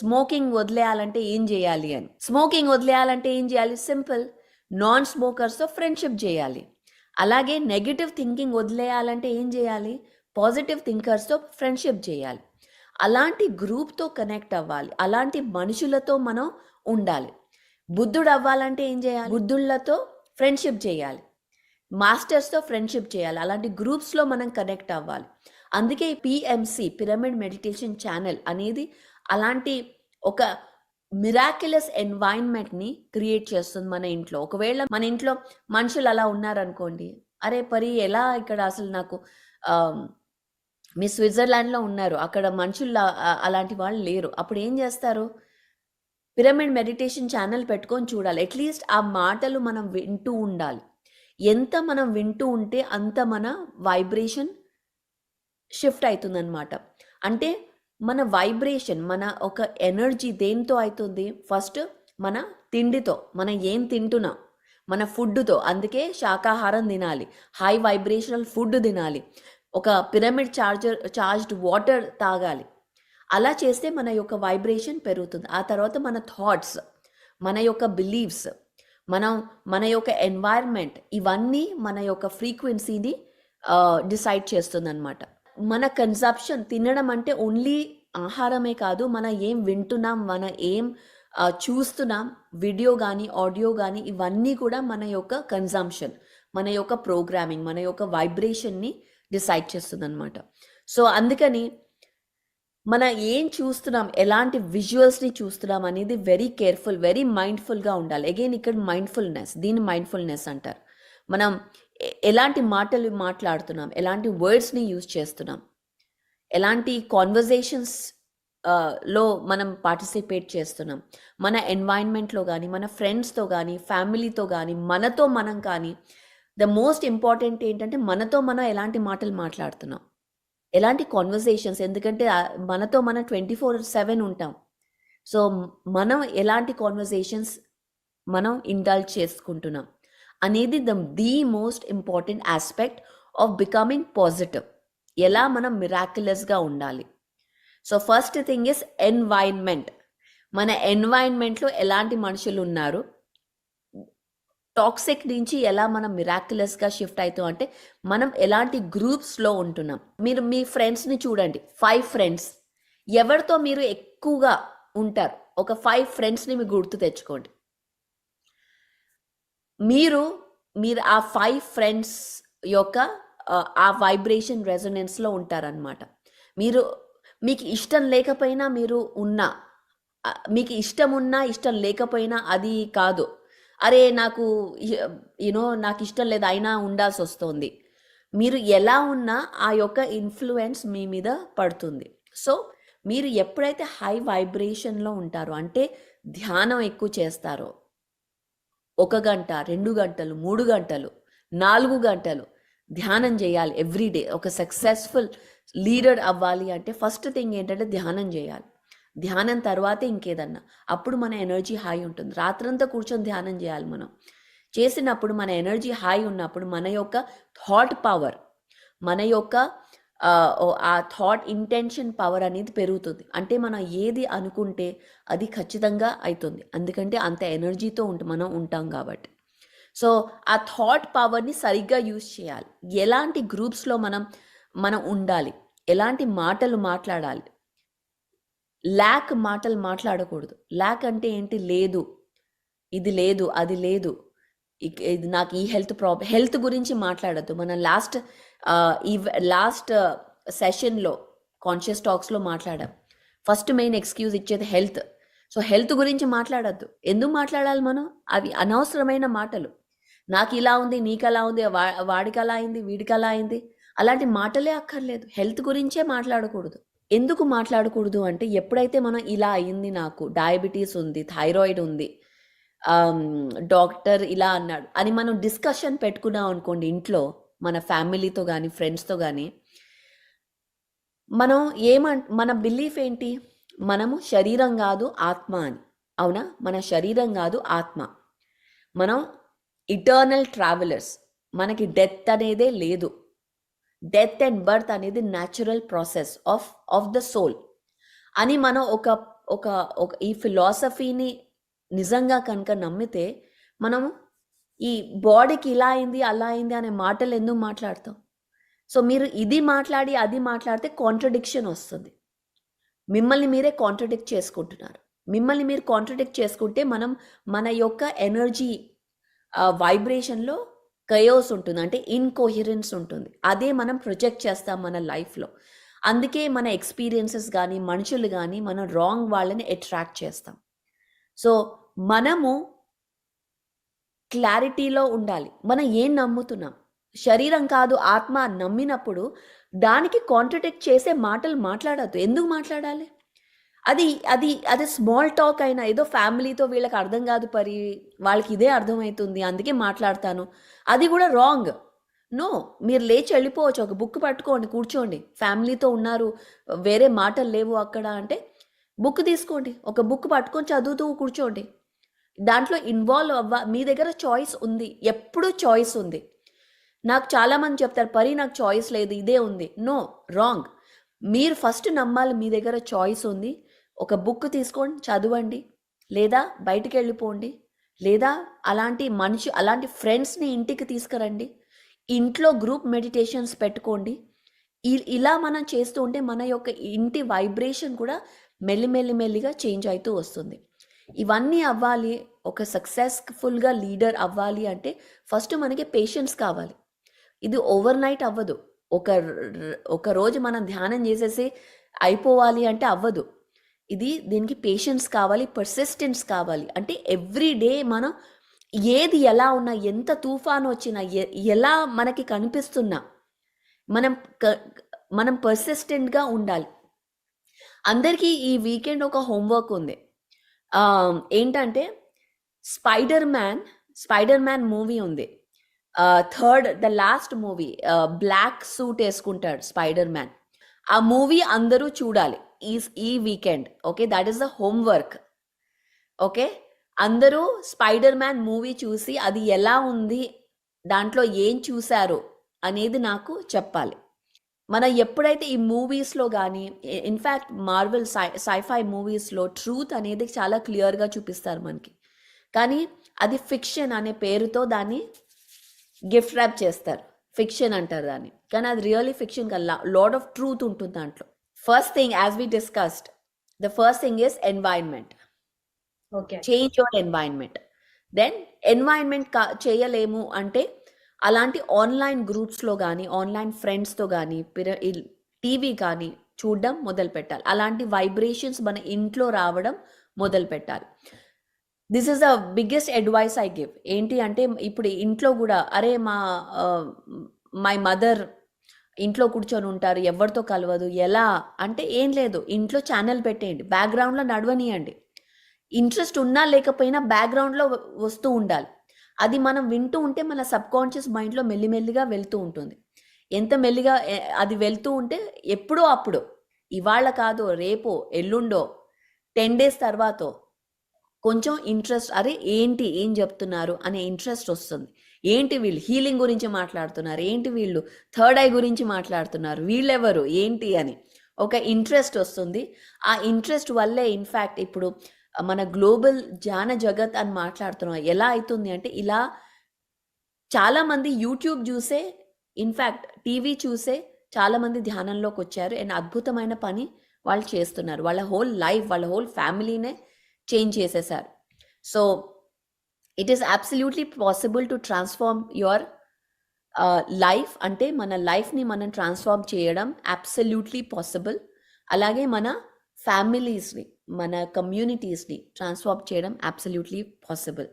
Smoking వదిలేయాలంటే ఏం చేయాలి అని. స్మోకింగ్ వదిలేయాలంటే ఏం చేయాలి? సింపుల్. నాన్ స్మోకర్స్తో ఫ్రెండ్షిప్ చేయాలి. అలాగే నెగిటివ్ థింకింగ్ వదిలేయాలంటే ఏం చేయాలి? పాజిటివ్ థింకర్స్తో ఫ్రెండ్షిప్ చేయాలి. అలాంటి గ్రూప్తో కనెక్ట్ అవ్వాలి. అలాంటి మనుషులతో మనం ఉండాలి. బుద్ధుడు అవ్వాలంటే ఏం చేయాలి? బుద్ధుళ్ళతో ఫ్రెండ్షిప్ చేయాలి. మాస్టర్స్తో ఫ్రెండ్షిప్ చేయాలి. అలాంటి గ్రూప్స్లో మనం కనెక్ట్ అవ్వాలి. అందుకే పిఎంసి పిరమిడ్ మెడిటేషన్ ఛానల్ అనేది అలాంటి ఒక మిరాక్యులస్ ఎన్వైరన్మెంట్ని క్రియేట్ చేస్తుంది మన ఇంట్లో. ఒకవేళ మన ఇంట్లో మనుషులు అలా ఉన్నారనుకోండి అరే పరి ఎలా ఇక్కడ అసలు నాకు మీ స్విట్జర్లాండ్లో ఉన్నారు అక్కడ మనుషులు అలాంటి వాళ్ళు లేరు. అప్పుడు ఏం చేస్తారు? పిరమిడ్ మెడిటేషన్ ఛానల్ పెట్టుకొని చూడాలి. అట్లీస్ట్ ఆ మాటలు మనం వింటూ ఉండాలి. ఎంత మనం వింటూ ఉంటే అంత మన వైబ్రేషన్ షిఫ్ట్ అవుతుందన్నమాట. అంటే మన వైబ్రేషన్ మన ఒక ఎనర్జీ దేంతో అవుతుంది ఫస్ట్ మన తిండితో మనం ఏం తింటున్నాం? మన ఫుడ్తో అందుకే శాకాహారం తినాలి హై వైబ్రేషనల్ ఫుడ్ తినాలి ఒక పిరమిడ్ చార్జర్ చార్జ్డ్ వాటర్ తాగాలి. అలా చేస్తే మన యొక్క వైబ్రేషన్ పెరుగుతుంది. ఆ తర్వాత మన థాట్స్ మన యొక్క బిలీవ్స్ మనం మన యొక్క ఎన్వైర్న్మెంట్ ఇవన్నీ మన యొక్క ఫ్రీక్వెన్సీని డిసైడ్ చేస్తుంది అనమాట మన కన్సప్షన్ తినడం అంటే ఓన్లీ ఆహారమే కాదు మన ఏం వింటున్నాం మన ఏం చూస్తున్నాం వీడియో కానీ ఆడియో కానీ ఇవన్నీ కూడా మన యొక్క కన్జంప్షన్ మన యొక్క ప్రోగ్రామింగ్ మన యొక్క వైబ్రేషన్ని డిసైడ్ చేస్తుంది అనమాట సో అందుకని మన ఏం చూస్తున్నాం ఎలాంటి విజువల్స్ని చూస్తున్నాం అనేది వెరీ కేర్ఫుల్ వెరీ మైండ్ఫుల్గా ఉండాలి. అగైన్ ఇక్కడ మైండ్ఫుల్నెస్ దీన్ని మైండ్ఫుల్నెస్ అంటారు. మనం ఎలాంటి మాటలు మాట్లాడుతున్నాం? ఎలాంటి వర్డ్స్ని యూజ్ చేస్తున్నాం? ఎలాంటి కాన్వర్జేషన్స్లో మనం పార్టిసిపేట్ చేస్తున్నాం? మన ఎన్వైర్న్మెంట్లో కానీ మన ఫ్రెండ్స్తో కానీ ఫ్యామిలీతో కానీ మనతో మనం కానీ ద మోస్ట్ ఇంపార్టెంట్ ఏంటంటే మనతో మనం ఎలాంటి మాటలు మాట్లాడుతున్నాం? ఎలాంటి కాన్వర్జేషన్స్ ఎందుకంటే మనతో మనం ట్వంటీ ఫోర్ సెవెన్ ఉంటాం. సో మనం ఎలాంటి కాన్వర్జేషన్స్ మనం ఇండల్జ్ చేసుకుంటున్నాం? అనేది the the most important aspect of becoming positive ఎలా మనం మిరాక్యులస్గా ఉండాలి? So first thing is environment మన ఎన్వైర్న్మెంట్లో ఎలాంటి మనుషులు ఉన్నారు? టాక్సిక్ నుంచి ఎలా మనం మిరాక్యులస్గా షిఫ్ట్ అవుతాం అంటే మనం ఎలాంటి గ్రూప్స్లో ఉంటున్నాం? మీరు మీ ఫ్రెండ్స్ని చూడండి. ఫైవ్ ఫ్రెండ్స్ ఎవరితో మీరు ఎక్కువగా ఉంటారు? ఒక ఫైవ్ ఫ్రెండ్స్ని మీరు గుర్తు తెచ్చుకోండి. మీరు మీరు ఆ ఫైవ్ ఫ్రెండ్స్ యొక్క ఆ, వైబ్రేషన్ రెజొనెన్స్లో ఉంటారనమాట మీరు మీకు ఇష్టం లేకపోయినా మీరు ఉన్నా మీకు ఇష్టం ఉన్నా ఇష్టం లేకపోయినా అది కాదు. అరే నాకు యూనో నాకు ఇష్టం లేదు అయినా ఉండాల్సి వస్తుంది. మీరు ఎలా ఉన్నా ఆ యొక్క ఇన్ఫ్లుయెన్స్ మీ మీద పడుతుంది. సో మీరు ఎప్పుడైతే హై వైబ్రేషన్లో ఉంటారో అంటే ధ్యానం ఎక్కువ చేస్తారో ఒక గంట రెండు గంటలు మూడు గంటలు నాలుగు గంటలు ధ్యానం చేయాలి ఎవ్రీడే ఒక సక్సెస్ఫుల్ లీడర్ అవ్వాలి అంటే ఫస్ట్ థింగ్ ఏంటంటే ధ్యానం చేయాలి. ధ్యానం తర్వాతే ఇంకేదన్నా. అప్పుడు మన ఎనర్జీ హై ఉంటుంది. రాత్రంతా కూర్చొని ధ్యానం చేయాలి మనం. చేసినప్పుడు మన ఎనర్జీ హై ఉన్నప్పుడు మన యొక్క థాట్ పవర్ మన యొక్క ఆ, థాట్ ఇంటెన్షన్ పవర్ అనేది పెరుగుతుంది. అంటే మనం ఏది అనుకుంటే అది ఖచ్చితంగా అవుతుంది ఎందుకంటే అంత ఎనర్జీతో ఉంట మనం ఉంటాం కాబట్టి. సో ఆ థాట్ పవర్ని సరిగ్గా యూజ్ చేయాలి. ఎలాంటి గ్రూప్స్లో మనం మనం ఉండాలి? ఎలాంటి మాటలు మాట్లాడాలి? ల్యాక్ మాటలు మాట్లాడకూడదు. ల్యాక్ అంటే ఏంటి? లేదు. ఇది లేదు అది లేదు. ఇది నాకు ఈ హెల్త్ ప్రాబ్లం హెల్త్ గురించి మాట్లాడద్దు. మనం లాస్ట్ ఈ లాస్ట్ సెషన్లో కాన్షియస్ టాక్స్లో మాట్లాడాం. ఫస్ట్ మెయిన్ ఎక్స్క్యూజ్ ఇచ్చేది హెల్త్. సో హెల్త్ గురించి మాట్లాడద్దు. ఎందుకు మాట్లాడాలి మనం? అవి అనవసరమైన మాటలు. నాకు ఇలా ఉంది నీకు అలా ఉంది వా వాడికి అలా అయింది వీడికి అలా అయింది. అలాంటి మాటలే అక్కర్లేదు. హెల్త్ గురించే మాట్లాడకూడదు. ఎందుకు మాట్లాడకూడదు అంటే ఎప్పుడైతే మనం ఇలా అయింది నాకు డయాబెటీస్ ఉంది థైరాయిడ్ ఉంది ఆమ్, డాక్టర్ ఇలా అన్నాడు. అని మనం డిస్కషన్ పెట్టుకున్నాం అనుకోండి ఇంట్లో మన ఫ్యామిలీతో కానీ ఫ్రెండ్స్తో కానీ మనం ఏమన్ మన బిలీఫ్ ఏంటి? మనము శరీరం కాదు ఆత్మ అని. అవునా? మన శరీరం కాదు ఆత్మ. మనం ఇటర్నల్ ట్రావెలర్స్ మనకి డెత్ అనేదే లేదు. డెత్ అండ్ బర్త్ అనేది natural process of of the soul అని మనం ఒక ఒక ఒక ఈ ఫిలాసఫీని నిజంగా కనుక నమ్మితే మనం ఈ బాడీకి ఇలా అయింది అలా అయింది అనే మాటలు ఎందుకు మాట్లాడతాం? సో మీరు ఇది మాట్లాడి అది మాట్లాడితే కాంట్రడిక్షన్ వస్తుంది. మిమ్మల్ని మీరే కాంట్రడిక్ట్ చేసుకుంటున్నారు. మిమ్మల్ని మీరు కాంట్రడిక్ట్ చేసుకుంటే మనం మన యొక్క ఎనర్జీ వైబ్రేషన్లో కయోస్ ఉంటుంది. అంటే ఇన్కోహిరెన్స్ ఉంటుంది. అదే మనం ప్రొజెక్ట్ చేస్తాం మన లైఫ్లో అందుకే మన ఎక్స్పీరియన్సెస్ కానీ మనుషులు కానీ మనం రాంగ్ వాళ్ళని అట్రాక్ట్ చేస్తాం. సో మనము క్లారిటీలో ఉండాలి. మనం ఏం నమ్ముతున్నాం? శరీరం కాదు ఆత్మ నమ్మినప్పుడు దానికి కాంట్రడిక్ట్ చేసే మాటలు మాట్లాడద్దు. ఎందుకు మాట్లాడాలి? అది అది అది స్మాల్ టాక్ అయినా ఏదో ఫ్యామిలీతో వీళ్ళకి అర్థం కాదు పరి వాళ్ళకి ఇదే అర్థమవుతుంది అందుకే మాట్లాడతాను. అది కూడా రాంగ్. నో మీరు లేచి వెళ్ళిపోవచ్చు ఒక బుక్ పట్టుకోండి కూర్చోండి. ఫ్యామిలీతో ఉన్నారు వేరే మాటలు లేవు అక్కడ అంటే బుక్ తీసుకోండి. ఒక బుక్ పట్టుకొని చదువుతూ కూర్చోండి. దాంట్లో ఇన్వాల్వ్ అవ్వ మీ దగ్గర చాయిస్ ఉంది. ఎప్పుడూ చాయిస్ ఉంది. నాకు చాలామంది చెప్తారు పరి నాకు చాయిస్ లేదు ఇదే ఉంది. నో రాంగ్ మీరు ఫస్ట్ నమ్మాలి మీ దగ్గర చాయిస్ ఉంది. ఒక బుక్ తీసుకోండి చదవండి. లేదా బయటికి వెళ్ళిపోండి. లేదా అలాంటి మనిషి అలాంటి ఫ్రెండ్స్ని ఇంటికి తీసుకురండి. ఇంట్లో గ్రూప్ మెడిటేషన్స్ పెట్టుకోండి. ఇ- ఇలా మనం చేస్తూ ఉంటే మన యొక్క ఇంటి వైబ్రేషన్ కూడా మెల్లిమెల్లి మెల్లిగా చేంజ్ అవుతూ వస్తుంది. ఇవన్నీ అవ్వాలి ఒక సక్సెస్ఫుల్గా లీడర్ అవ్వాలి అంటే ఫస్ట్ మనకి పేషెన్స్ కావాలి. ఇది ఓవర్ నైట్ అవ్వదు. ఒక ఒక రోజు మనం ధ్యానం చేసేసి అయిపోవాలి అంటే అవ్వదు. ఇది దీనికి పేషెన్స్ కావాలి పర్సిస్టెన్స్ కావాలి. అంటే ఎవ్రీ డే మనం ఏది ఎలా ఉన్నా ఎంత తుఫాన్ వచ్చినా ఎ- ఎలా మనకి కనిపిస్తున్నా మనం మనం పర్సిస్టెంట్గా ఉండాలి. అందరికీ ఈ వీకెండ్ ఒక హోంవర్క్ ఉంది. ఏంటంటే spider man spider man movie ఉంది third the last movie black suit వేసుకుంటాడు స్పైడర్ మ్యాన్ ఆ మూవీ అందరూ చూడాలి ఈ ఈ weekend okay that is the homework okay అందరూ స్పైడర్ మ్యాన్ మూవీ చూసి అది ఎలా ఉంది దాంట్లో ఏం చూశారు అనేది నాకు చెప్పాలి. మనం ఎప్పుడైతే ఈ మూవీస్లో కానీ in fact Marvel sci sci fi మూవీస్లో ట్రూత్ అనేది చాలా క్లియర్గా చూపిస్తారు మనకి. కానీ అది ఫిక్షన్ అనే పేరుతో దాన్ని గిఫ్ట్ ర్యాప్ చేస్తారు. ఫిక్షన్ అంటారు దాన్ని. కానీ అది రియల్లీ ఫిక్షన్ కదా. లాడ్ ఆఫ్ ట్రూత్ ఉంటుంది దాంట్లో. First thing as we discussed the first thing is environment okay change your environment then environment చేయలేము అంటే అలాంటి ఆన్లైన్ గ్రూప్స్లో కానీ ఆన్లైన్ ఫ్రెండ్స్తో కానీ పిర టీవీ కానీ చూడడం మొదలు పెట్టాలి అలాంటి వైబ్రేషన్స్ మన ఇంట్లో రావడం మొదలు పెట్టాలి this is the biggest advice I give ఏంటి అంటే ఇప్పుడు ఇంట్లో కూడా అరే మా మై మదర్ ఇంట్లో కూర్చొని ఉంటారు ఎవరితో కలవదు ఎలా? అంటే ఏం లేదు. ఇంట్లో ఛానల్ పెట్టేయండి. బ్యాక్గ్రౌండ్లో నడవనియండి. ఇంట్రెస్ట్ ఉన్నా లేకపోయినా బ్యాక్గ్రౌండ్లో వస్తూ ఉండాలి. అది మనం వింటూ ఉంటే మన సబ్ కాన్షియస్ మైండ్లో మెల్లిమెల్లిగా వెళ్తూ ఉంటుంది. ఎంత మెల్లిగా అది వెళ్తూ ఉంటే ఎప్పుడో అప్పుడు ఇవాళ కాదో రేపో ఎల్లుండో టెన్ డేస్ తర్వాతో కొంచెం ఇంట్రెస్ట్ అరే ఏంటి ఏం చెప్తున్నారు అనే ఇంట్రెస్ట్ వస్తుంది. ఏంటి వీళ్ళు హీలింగ్ గురించి మాట్లాడుతున్నారు? ఏంటి వీళ్ళు థర్డ్ ఐ గురించి మాట్లాడుతున్నారు? వీళ్ళెవరు? ఏంటి అని ఒక ఇంట్రెస్ట్ వస్తుంది. ఆ ఇంట్రెస్ట్ వల్లే ఇన్ఫ్యాక్ట్ ఇప్పుడు మన గ్లోబల్ జ్ఞాన జగత్ అని మాట్లాడుతున్నాం. ఎలా అవుతుంది అంటే ఇలా చాలామంది యూట్యూబ్ చూసే ఇన్ఫ్యాక్ట్ టీవీ చూసే చాలామంది ధ్యానంలోకి వచ్చారు. అండ్ అద్భుతమైన పని వాళ్ళు చేస్తున్నారు. వాళ్ళ హోల్ లైఫ్ వాళ్ళ హోల్ ఫ్యామిలీనే చేంజ్ చేసేసారు. So it is absolutely possible to transform your life అంటే మన లైఫ్ని మనం ట్రాన్స్ఫార్మ్ చేయడం అబ్సల్యూట్లీ పాసిబుల్ అలాగే మన ఫ్యామిలీస్ని మన కమ్యూనిటీస్ని ట్రాన్స్ఫార్మ్ చేయడం అబ్సల్యూట్లీ పాసిబుల్